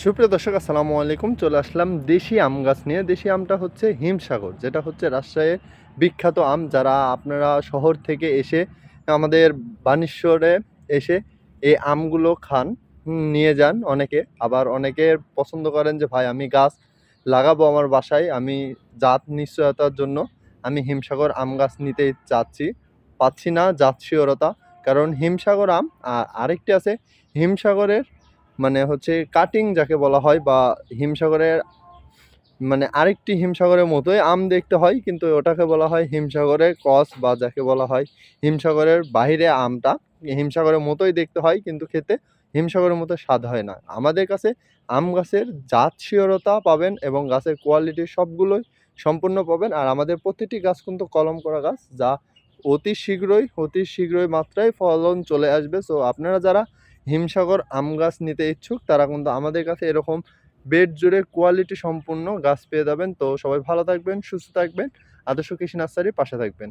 সুপ্রিয় দর্শক, আসসালামু আলাইকুম। চলে আসলাম দেশি আম গাছ নিয়ে। দেশি আমটা হচ্ছে হিমসাগর, যেটা হচ্ছে রাজশাহীর বিখ্যাত আম। যারা আপনারা শহর থেকে এসে আমাদের বানেশ্বরে এসে এই আমগুলো খান, নিয়ে যান অনেকে। আবার অনেকে পছন্দ করেন যে, ভাই, আমি গাছ লাগাবো আমার বাসায়। আমি জাত নিশ্চয়তার জন্য আমি হিমসাগর আম গাছ নিতে চাচ্ছি পাচ্ছি না জাত শিওরতা। কারণ হিমসাগর আম আর আরেকটি আছে, হিমসাগরের মানে হচ্ছে কাটিং যাকে বলা হয় বা হিমসাগরের মানে আরেকটি হিমসাগরের মতোই আম দেখতে হয়, কিন্তু ওটাকে বলা হয় হিমসাগরের কস বা যাকে বলা হয় হিমসাগরের বাইরে আমটা। হিমসাগরের মতোই দেখতে হয়, কিন্তু খেতে হিমসাগরের মতো স্বাদ হয় না। আমাদের কাছে আম গাছের জাত শিওরতা পাবেন এবং গাছের কোয়ালিটি সবগুলোই সম্পূর্ণ পাবেন। আর আমাদের প্রতিটি গাছ কিন্তু কলম করা গাছ, যা অতি শীঘ্রই অতি শীঘ্রই মাত্রায় ফলন চলে আসবে। সো আপনারা যারা হিমসাগর আম গাছ নিতে ইচ্ছুক, তারা কিন্তু আমাদের কাছে এরকম বেড জুড়ে কোয়ালিটি সম্পূর্ণ গাছ পেয়ে যাবেন। তো সবাই ভালো থাকবেন, সুস্থ থাকবেন। আদর্শ কৃষি নার্সারির পাশে থাকবেন।